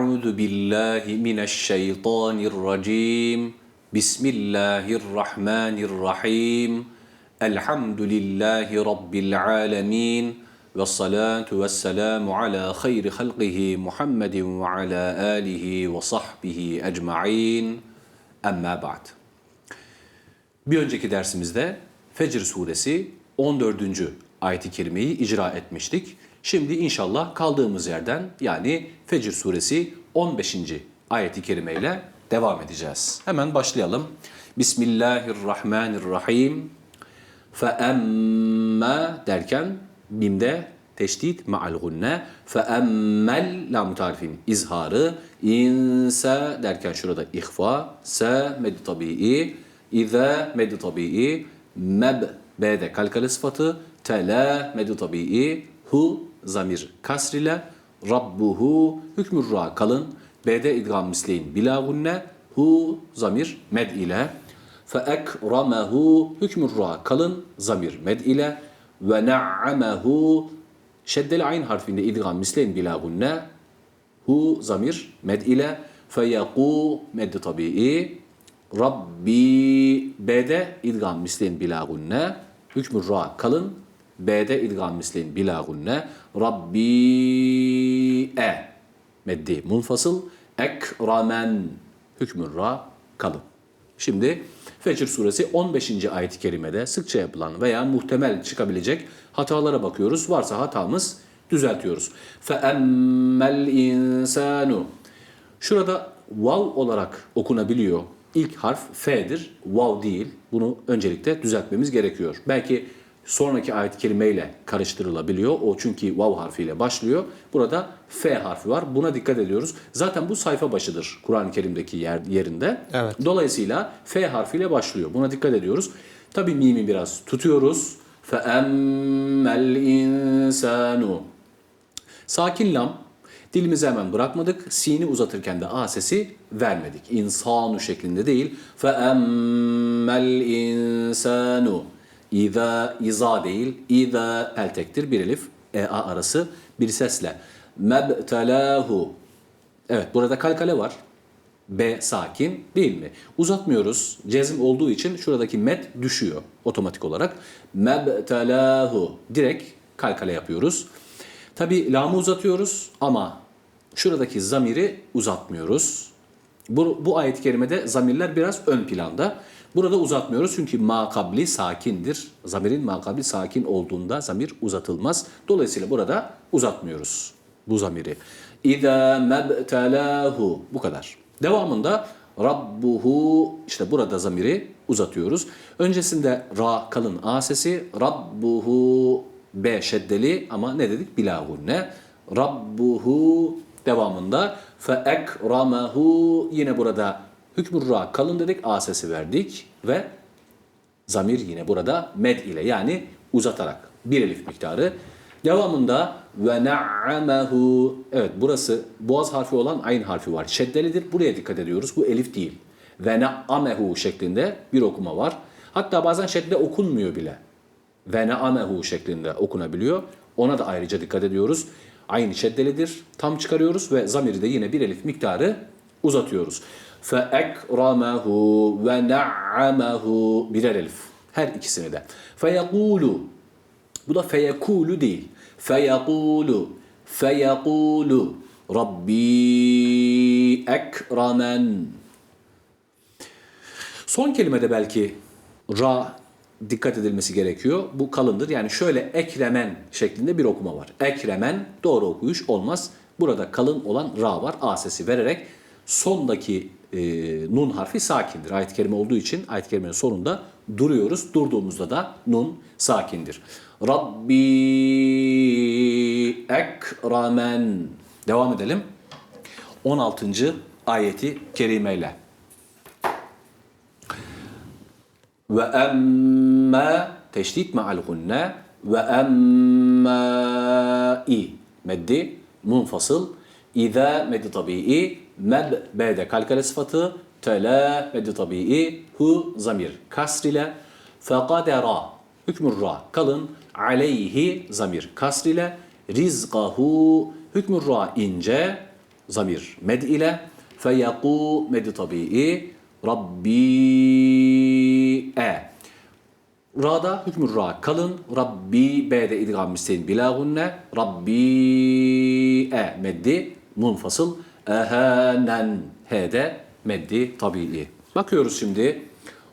Euzu billahi mineşşeytanirracim. Bismillahirrahmanirrahim. Elhamdülillahi rabbil alamin. Ve salatu ve selamu ala hayri halqihi Muhammedin ve ala alihi ve sahbihi ecma'in. Emma ba'd. Bir önceki dersimizde Fecr suresi 14. ayet-i kerimeyi icra etmiştik. Şimdi inşallah kaldığımız yerden yani Fecr suresi 15. ayeti kerime ile devam edeceğiz. Hemen başlayalım. Bismillahirrahmanirrahim. Feemme derken bimde teşdit ma'al gunne fe emmel la tarifim izharı insa derken şurada ihfa sa med tabii iza med tabii meb b'de kalkalı sıfatı tela med tabii hu zamir kasr ile rabbuhu hükmür ra kalın. B'de idgam misleyin bila gunne hu zamir med ile fe ekramehu hükmür ra kalın zamir med ile ve na'amehu şeddel ayn harfinde idgam misleyin bila gunne hu zamir med ile fe yaku meddi tabii Rabbi B'de idgam misleyin bila gunne hükmür ra kalın B'de idgam misleyin bila gunne Rabbi e meddi munfasıl ekramen hükmü ra kalın. Şimdi Fecr suresi 15. ayet-i kerimede sıkça yapılan veya muhtemel çıkabilecek hatalara bakıyoruz. Varsa hatamız düzeltiyoruz. فَاَمَّا الْاِنْسَانُ Şurada vav olarak okunabiliyor. İlk harf F'dir, vav değil. Bunu öncelikle düzeltmemiz gerekiyor. Belki sonraki ayet-i kerimeyle karıştırılabiliyor. O çünkü vav harfiyle başlıyor. Burada F harfi var. Buna dikkat ediyoruz. Zaten bu sayfa başıdır Kur'an-ı Kerim'deki yer, yerinde. Evet. Dolayısıyla F harfiyle başlıyor. Buna dikkat ediyoruz. Tabi mimi biraz tutuyoruz. فَاَمَّا الْاِنْسَانُ Sakin lam dilimizi hemen bırakmadık. Sini uzatırken de a sesi vermedik. İnsanu şeklinde değil. فَاَمَّا الْاِنْسَانُ İza, iza değil. İza el tektir. Bir elif, e, a arası bir sesle. Mebtelahu. Evet burada kalkale var. B sakin değil mi? Uzatmıyoruz. Cezim olduğu için şuradaki met düşüyor otomatik olarak. Mebtelahu. Direkt kalkale yapıyoruz. Tabi lamı uzatıyoruz ama şuradaki zamiri uzatmıyoruz. Bu, bu ayet-i kerimede zamirler biraz ön planda. Burada uzatmıyoruz çünkü makabli sakindir. Zamirin makabli sakin olduğunda zamir uzatılmaz. Dolayısıyla burada uzatmıyoruz bu zamiri. İza mebtelahu bu kadar. Devamında Rabbuhu işte burada zamiri uzatıyoruz. Öncesinde ra kalın a sesi Rabbuhu b şeddeli ama ne dedik bila gunne. Rabbuhu devamında fe ekramahu yine burada hükmü ra kalın dedik a sesi verdik ve zamir yine burada med ile yani uzatarak bir elif miktarı. Devamında ve na'amehu evet burası boğaz harfi olan ayn harfi var. Şeddelidir. Buraya dikkat ediyoruz. Bu elif değil. Ve na'amehu şeklinde bir okuma var. Hatta bazen şedde okunmuyor bile. Ve na'amehu şeklinde okunabiliyor. Ona da ayrıca dikkat ediyoruz. Aynı şeddelidir. Tam çıkarıyoruz ve zamiri de yine bir elif miktarı uzatıyoruz. Fe ekramehu ve na'amehu birer elif. Her ikisini de. Feyekulu bu da feyekulu değil. Feyekulu. Feyekulu. Rabbi ekramen. Son kelimede belki ra dikkat edilmesi gerekiyor. Bu kalındır. Yani şöyle ekremen şeklinde bir okuma var. Ekremen doğru okuyuş olmaz. Burada kalın olan ra var. A sesi vererek sondaki e, nun harfi sakindir. Ayet-i kerime olduğu için ayet-i kerimenin sonunda duruyoruz. Durduğumuzda da nun sakindir. Rabbi ekremen. Devam edelim. 16. ayeti kerimeyle. Ve emme teşdit ma'al gunne ve emme i meddi munfasıl İza meddi tabii meb b'de kalkale sıfatı tela meddi tabii hu zamir kasr ile fekadera hükmür ra kalın aleyhi zamir kasr ile rizqahu hükmür ra ince zamir med ile feyaku meddi tabii Rabbi e. Ra'da hükmü ra kalın. Rabbi B'de idgam müsteyin bila gunne. Rabbi E meddi munfasıl. Ehenen H'de meddi tabii. Bakıyoruz şimdi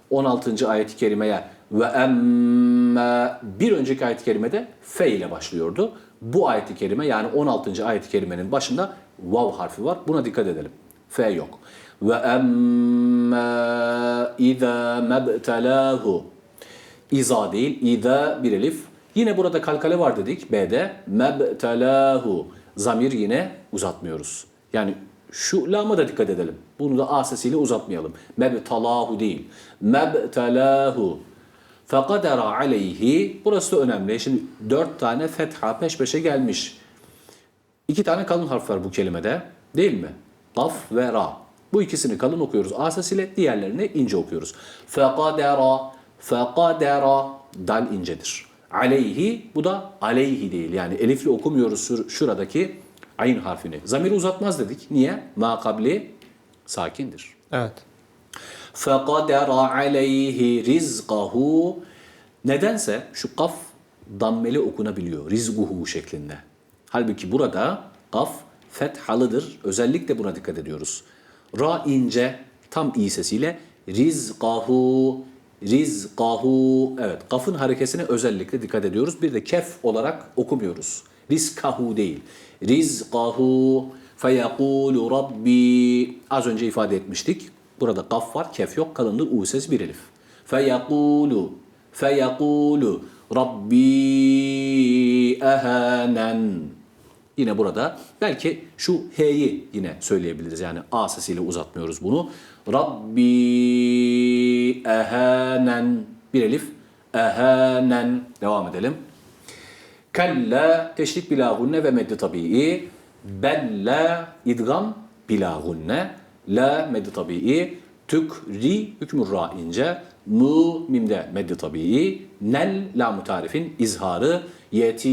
16. ayet-i kerimeye ve emme bir önceki ayet-i kerimede fe ile başlıyordu. Bu ayet-i kerime yani 16. ayet-i kerimenin başında vav harfi var. Buna dikkat edelim. F yok. Ve emme izâ mebtelâhu İza değil, İza bir elif. Yine burada kalkale var dedik B'de. Mebtelahu. Zamir yine uzatmıyoruz. Yani şu lama da dikkat edelim. Bunu da A sesiyle uzatmayalım. Mebtalahu değil. Mebtelahu. Fekadera aleyhi. Burası da önemli. Şimdi dört tane fetha peş peşe gelmiş. İki tane kalın harf var bu kelimede. Değil mi? Kaf ve ra. Bu ikisini kalın okuyoruz A sesiyle, diğerlerini ince okuyoruz. Fekadera, fekadera, dal incedir. Aleyhi, bu da aleyhi değil. Yani elifli okumuyoruz şur- şuradaki Ayn harfini. Zamiri uzatmaz dedik. Niye? Ma kabli sakindir. Evet. Fekadera aleyhi rizqahu. Nedense şu kaf dammeli okunabiliyor. Rizguhu şeklinde. Halbuki burada kaf fethalıdır. Özellikle buna dikkat ediyoruz. Ra ince tam i sesiyle rizqahu rizqahu evet kafın harekesine özellikle dikkat ediyoruz. Bir de kef olarak okumuyoruz. Rizkahu değil. Rizqahu feyekulu rabbi az önce ifade etmiştik. Burada kaf var, kef yok. Kalındır u ses bir elif. Feyekulu feyekulu rabbi ehanen Yine burada belki şu H'yi yine söyleyebiliriz. Yani A sesiyle uzatmıyoruz bunu. Rabbi ehanen bir elif. Ehanen. Devam edelim. Kella teşrik bila gunne ve meddi tabii. Bella idgam bila gunne. La meddi tabii. Tükri hükmü ra ince. Mu mimde meddi tabii. Nel la mutarifin izharı. Yetim.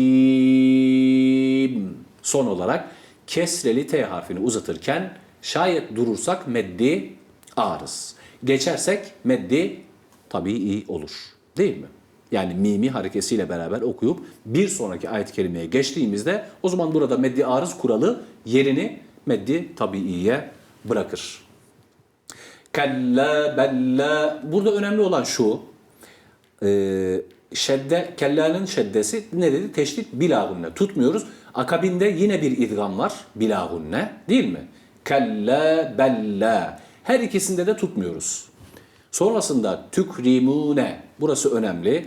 Son olarak kesreli T harfini uzatırken şayet durursak meddi ağrız. Geçersek meddi tabii olur. Değil mi? Yani mimi harekesiyle beraber okuyup bir sonraki ayet-i kerimeye geçtiğimizde o zaman burada meddi arız kuralı yerini meddi tabiiye bırakır. Kella bella burada önemli olan şu e, şedde kellanın şeddesi ne dedi? Teşdit bilagunne tutmuyoruz. Akabinde yine bir idgam var bilagunne değil mi? Kella bella her ikisinde de tutmuyoruz. Sonrasında tükrimune burası önemli.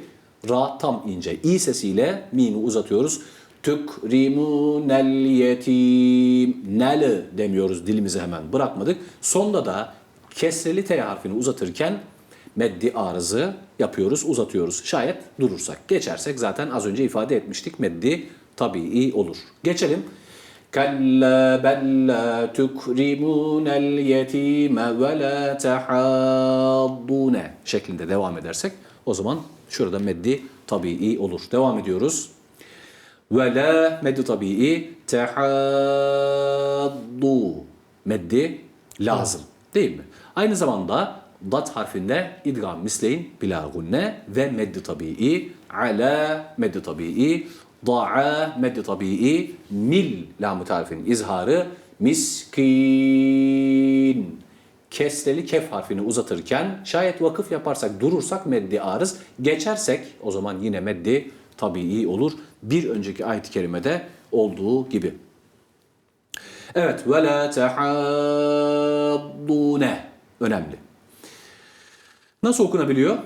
Ra tam ince. İ sesiyle mimi uzatıyoruz. Tükrimunel yetim. Nel demiyoruz dilimizi hemen bırakmadık. Sonda da kesreli T harfini uzatırken meddi arızı yapıyoruz, uzatıyoruz. Şayet durursak, geçersek zaten az önce ifade etmiştik meddi tabii olur. Geçelim. Kalla bel la tukrimunel yetime ve la tehaddune şeklinde devam edersek o zaman şurada meddi tabii olur. Devam ediyoruz. Ve la meddi tabii tehaddu meddi lazım değil mi? Aynı zamanda dat harfinde idgam misleyin bila gunne ve meddi tabii ala meddi tabii da'a meddi tabii mil lam tarifin izharı miskin kesreli kef harfini uzatırken şayet vakıf yaparsak durursak meddi arız geçersek o zaman yine meddi tabii olur bir önceki ayet-i kerimede olduğu gibi. Evet. Ve la tehaddune. Önemli. Nasıl okunabiliyor?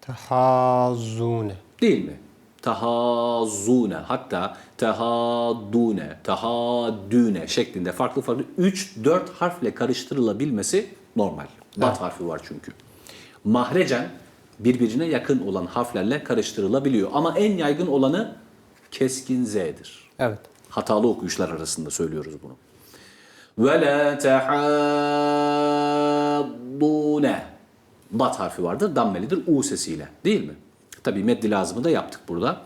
Tehazzune. Değil mi? Tahazzune hatta tehaddune, tahaddüne şeklinde farklı farklı 3-4 harfle karıştırılabilmesi normal. Bat harfi var çünkü. Mahrecen birbirine yakın olan harflerle karıştırılabiliyor. Ama en yaygın olanı keskin Z'dir. Evet. Hatalı okuyuşlar arasında söylüyoruz bunu. Ve la tehaddune. Bat harfi vardır. Dammelidir. U sesiyle. Değil mi? Tabii meddi lazımı da yaptık burada.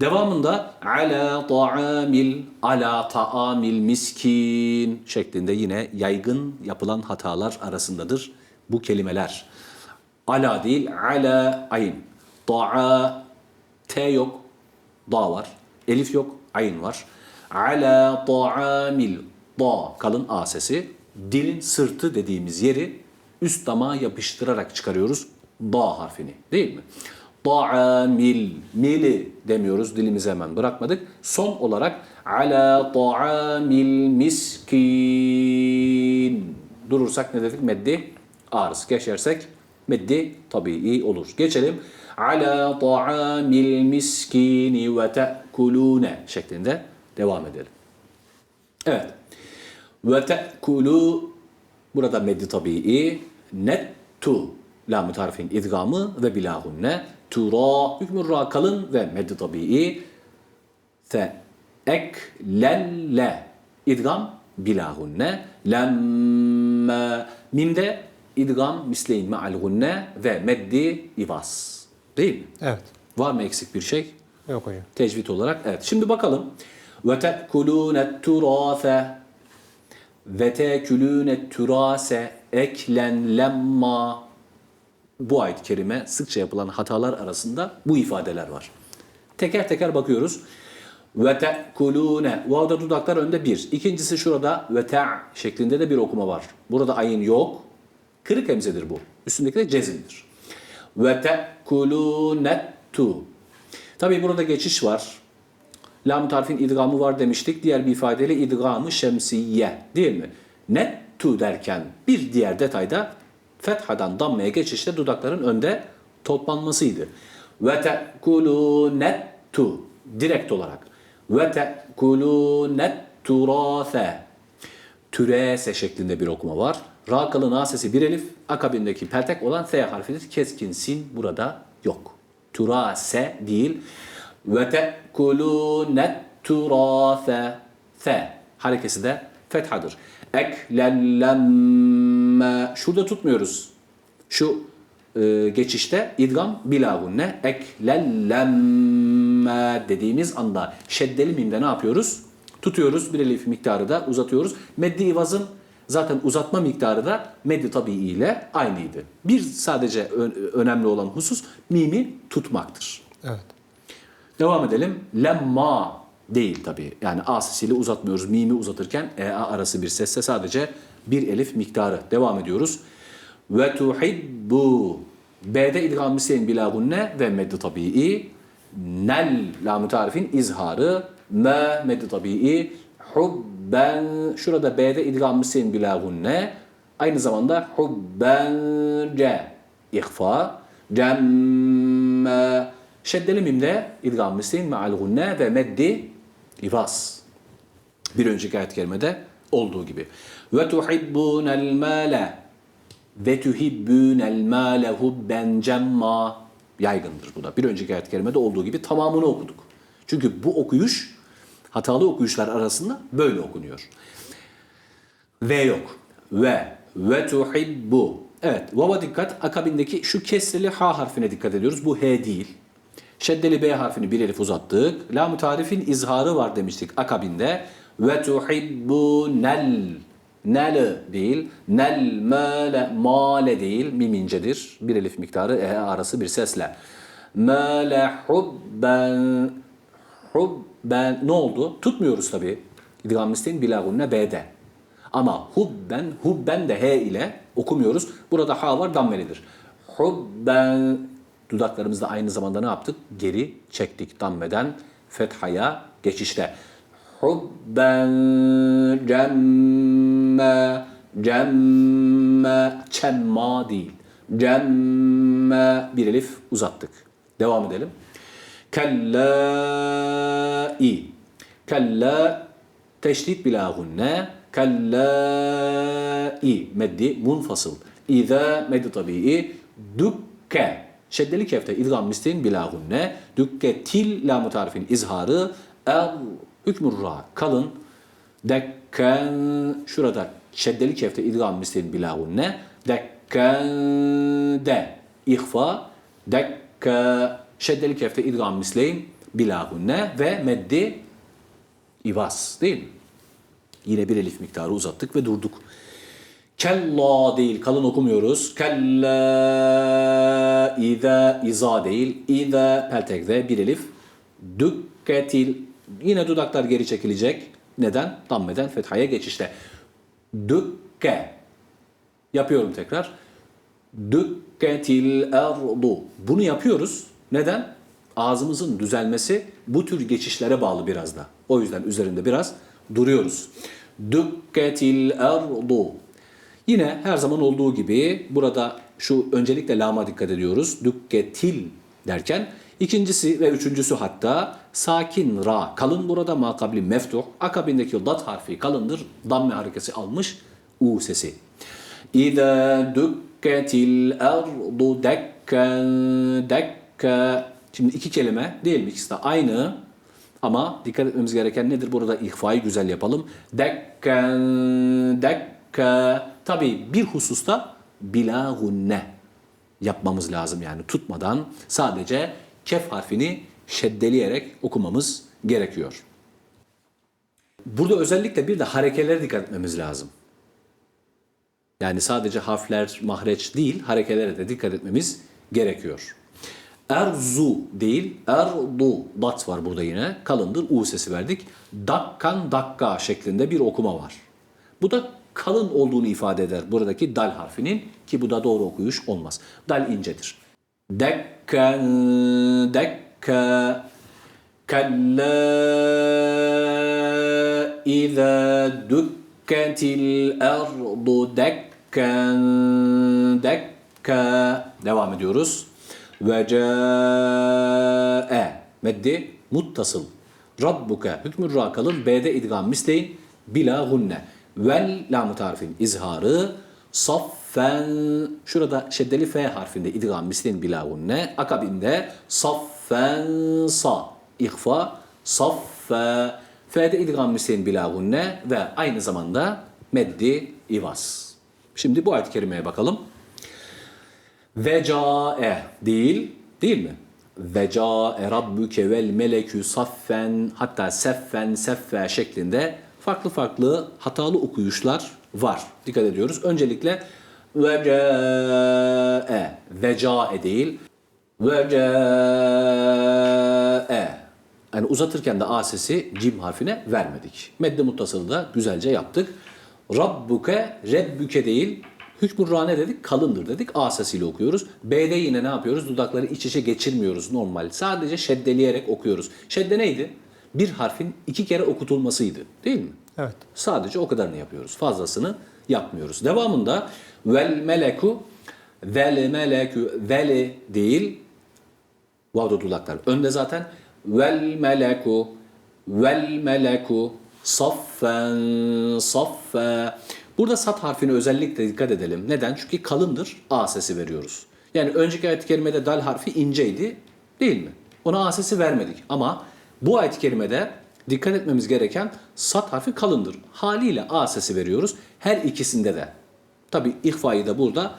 Devamında ala ta'amil, ala ta'amil miskin şeklinde yine yaygın yapılan hatalar arasındadır bu kelimeler. Ala değil, ala ayn. Ta'a, T yok, da var. Elif yok, ayn var. Ala ta'amil, da kalın A sesi. Dilin sırtı dediğimiz yeri üst damağa yapıştırarak çıkarıyoruz da harfini değil mi? Ta'amil, mili demiyoruz dilimizi hemen bırakmadık. Son olarak ala ta'amil miskin. Durursak ne dedik? Meddi ağrısı. Geçersek meddi tabii olur. Geçelim. Ala ta'amil miskini ve te'kulune şeklinde devam edelim. Evet. Ve te'kulu burada meddi tabii nettu lam tarifin idgamı ve bilahunne tura hükmü ra kalın ve meddi tabii fe ek len le idgam bilahunne lemme mimde idgam misleyin me'al gunne ve meddi ivas değil mi? Evet. Var mı eksik bir şey? Yok hocam. Tecvid olarak evet. Şimdi bakalım. Ve te'kulûne turâfe ve te'kulûne turâse eklen lemma bu ayet-i kerime sıkça yapılan hatalar arasında bu ifadeler var. Teker teker bakıyoruz. Ve te'kulûne. Vav'da dudaklar önde bir. İkincisi şurada ve te' şeklinde de bir okuma var. Burada ayın yok. Kırık hemzedir bu. Üstündeki de cezimdir. Ve te'kulûnettu. Tabi burada geçiş var. Lam tarifin idgamı var demiştik. Diğer bir ifadeyle idgamı şemsiye değil mi? Nettu derken bir diğer detayda fethadan dammaya geçişte dudakların önde toplanmasıydı. Ve te'kulûnettu direkt olarak. Ve te'kulûnetturâfe türese şeklinde bir okuma var. Ra kalın A sesi bir elif, akabindeki peltek olan F harfidir. Keskin sin burada yok. Turase değil. Ve te'kulûnet turâfe. F harekesi de fethadır. Eklellemme. Şurada tutmuyoruz. Şu e, geçişte idgam bilagunne eklellemme dediğimiz anda şeddeli mimde ne yapıyoruz? Tutuyoruz bir elif miktarı da uzatıyoruz. Meddi ivazın zaten uzatma miktarı da meddi tabii ile aynıydı. Bir sadece önemli olan husus mimi tutmaktır. Evet. Devam edelim. Lemma değil tabii. Yani A sesiyle uzatmıyoruz. Mimi uzatırken E A arası bir sesse sadece bir elif miktarı. Devam ediyoruz. Ve tuhibbu. B'de idgam miseyin bila gunne ve meddi tabii. Nel lam tarifin izharı. Me meddi tabii. Hubben. Şurada B'de idgam miseyin bila gunne. Aynı zamanda hubben ce. İhfa. Cemme. Şeddeli mimde idgam miseyin me'al gunne ve meddi ivas. Bir önceki ayet-i kerimede olduğu gibi. Ve tuhibbunel mâle ve tuhibbunel mâle hubben cemma yaygındır bu da. Bir önceki ayet-i kerimede olduğu gibi tamamını okuduk. Çünkü bu okuyuş hatalı okuyuşlar arasında böyle okunuyor. V yok. Ve ve tuhibbu. Evet, vava dikkat. Akabindeki şu kesreli H harfine dikkat ediyoruz. Bu H değil. Şeddeli B harfini bir elif uzattık. Lam-ı tarifin izharı var demiştik akabinde. Ve tuhibbunel nel değil. Nel male male değil. Mim incedir. Bir elif miktarı e arası bir sesle. Male hubben hubben ne oldu? Tutmuyoruz tabi. İdgam isteyin bilagunne B'de. Ama hubben, hubben de H ile okumuyoruz. Burada H var dammelidir. Hubben dudaklarımızda aynı zamanda ne yaptık? Geri çektik dammeden fethaya geçişte. hubben cemme cemme çemma değil. Cemme bir elif uzattık. Devam edelim. Kellâi Kella teşdit bila gunne Kellâi meddi munfasıl. İza meddi tabii dükke şeddeli kefte idgam mistin bila gunne dükke til la tarifin izharı el hükmür kalın dekken şurada şeddeli kefte idgam mistin bila gunne dekken de ihfa dekke şeddeli kefte idgam misleyin bila gunne ve meddi İvas değil mi? Yine bir elif miktarı uzattık ve durduk. Kella değil, kalın okumuyoruz. Kella iza iza değil. İza peltekde bir elif. Dükketil. Yine dudaklar geri çekilecek. Neden? Dammeden fethaya geçişte. Dükke. Yapıyorum tekrar. Dükketil erdu. Bunu yapıyoruz. Neden? Ağzımızın düzelmesi bu tür geçişlere bağlı biraz da. O yüzden üzerinde biraz duruyoruz. Dükketil erdu. Yine her zaman olduğu gibi burada şu öncelikle lama dikkat ediyoruz. Dükketil derken ikincisi ve üçüncüsü hatta sakin ra kalın burada makabli meftuh akabindeki dat harfi kalındır. Damme harekesi almış u sesi. İza dükketil erdu dekken dekke Şimdi iki kelime değil mi? İkisi de aynı. Ama dikkat etmemiz gereken nedir? Burada ihfayı güzel yapalım. Dekken, dekke. Tabii bir hususta bila gunne yapmamız lazım yani tutmadan sadece kef harfini şeddeleyerek okumamız gerekiyor. Burada özellikle bir de harekelere dikkat etmemiz lazım. Yani sadece harfler mahreç değil, harekelere de dikkat etmemiz gerekiyor. Erzu değil, erdu. Dat var burada yine. Kalındır. U sesi verdik. Dakkan dakka şeklinde bir okuma var. Bu da kalın olduğunu ifade eder. Buradaki dal harfinin ki bu da doğru okuyuş olmaz. Dal incedir. Dekkan dekka kalla iza dükketil erdu dekkan dekka devam ediyoruz. Ve ca'e meddi muttasıl. Rabbuke hükmü ra kalın B'de idgam misleyin bila gunne. Vel lam tarifin izharı saffen şurada şeddeli F harfinde idgam misleyin bila gunne. Akabinde saffen sa ihfa saffe F'de idgam misleyin bila gunne ve aynı zamanda meddi ivas. Şimdi bu ayet-i kerimeye bakalım. Vecae değil, değil mi? Vecae rabbuke vel melekü saffen hatta seffen seffe şeklinde farklı farklı hatalı okuyuşlar var. Dikkat ediyoruz. Öncelikle vecae, vecae değil, vecae. Yani uzatırken de A sesi cim harfine vermedik. Medde muttasılı da güzelce yaptık. Rabbuke, rebbüke değil, Hükmü ra ne dedik? Kalındır dedik. A sesiyle okuyoruz. B'de yine ne yapıyoruz? Dudakları iç içe geçirmiyoruz normal. Sadece şeddeleyerek okuyoruz. Şedde neydi? Bir harfin iki kere okutulmasıydı. Değil mi? Evet. Sadece o kadarını yapıyoruz. Fazlasını yapmıyoruz. Devamında vel meleku vel melekü veli değil Vavda dudaklar önde zaten. Vel meleku vel meleku saffen saffe Burada sat harfine özellikle dikkat edelim. Neden? Çünkü kalındır. A sesi veriyoruz. Yani önceki ayet-i kerimede dal harfi inceydi. Değil mi? Ona A sesi vermedik. Ama bu ayet-i kerimede dikkat etmemiz gereken sat harfi kalındır. Haliyle A sesi veriyoruz. Her ikisinde de. Tabi ihfayı da burada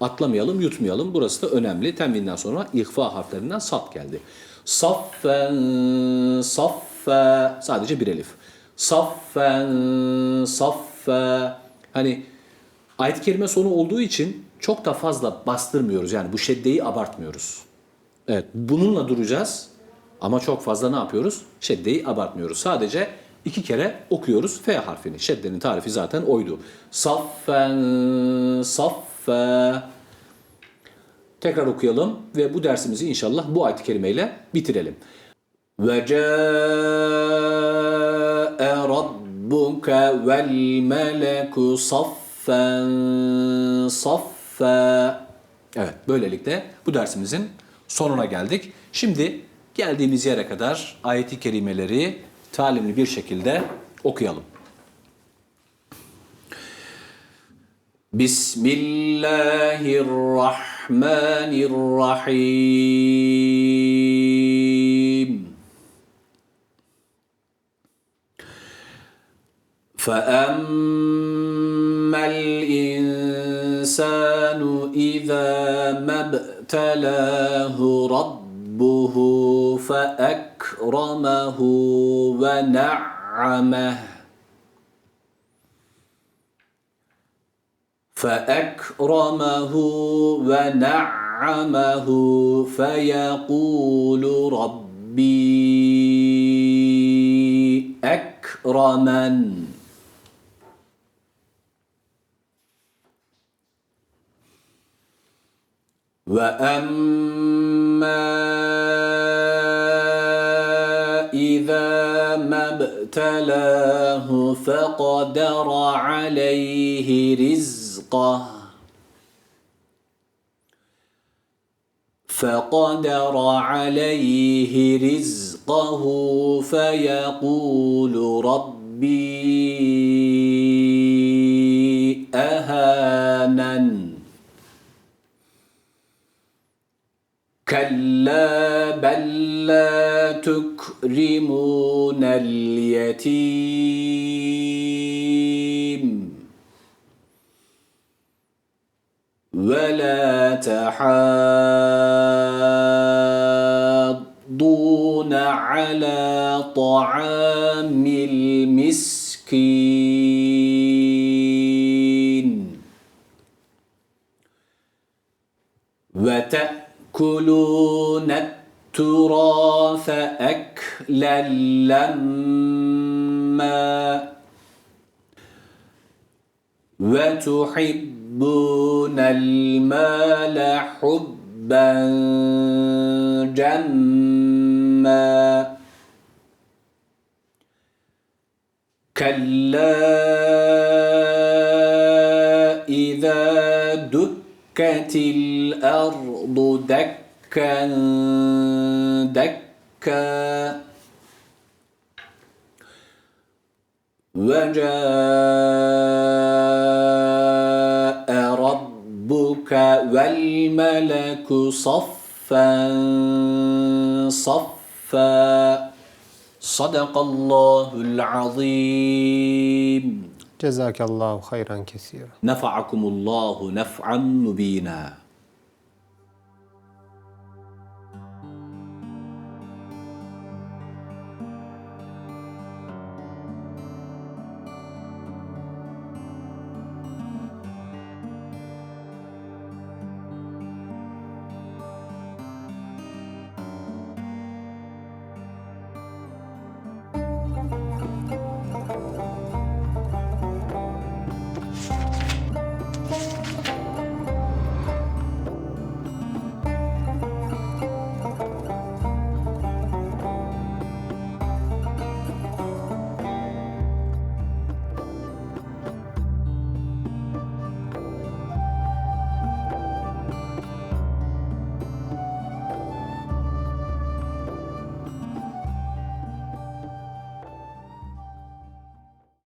atlamayalım, yutmayalım. Burası da önemli. Tenvinden sonra ihfa harflerinden sat geldi. Saffen, saffe, sadece bir elif. Saffen, saffe. Hani ayet-i kerime sonu olduğu için çok da fazla bastırmıyoruz. Yani bu şeddeyi abartmıyoruz. Evet bununla duracağız ama çok fazla ne yapıyoruz? Şeddeyi abartmıyoruz. Sadece iki kere okuyoruz F harfini. Şeddenin tarifi zaten oydu. Saffen, saffe. Tekrar okuyalım ve bu dersimizi inşallah bu ayet-i kerimeyle bitirelim. Ve câe rabbuke vel meleku saffen saffe. Evet böylelikle bu dersimizin sonuna geldik. Şimdi geldiğimiz yere kadar ayeti kerimeleri talimli bir şekilde okuyalım. Bismillahirrahmanirrahim. فأما الإنسان إذا ما ابتلاه ربه فأكرمه ونعمه. فأكرمه ونعمه فيقول ربي أكرمن. وأما ابتلاه فقدر عليه رزقه. فقدر عليه رزقه فيقول ربي أهانن. كلا بل لا تكرمون اليتيم. ولا تحاضون على طعام المسكين. وتأكلون التراث أكلا لما وتحبون المال حبا جما كلا إذا دكت الأرض دكا دكا وجاء ربك والملك صفا صفا. صدق الله العظيم. Cezakallahu hayran kesira. نفعكم الله نفعا مبينا.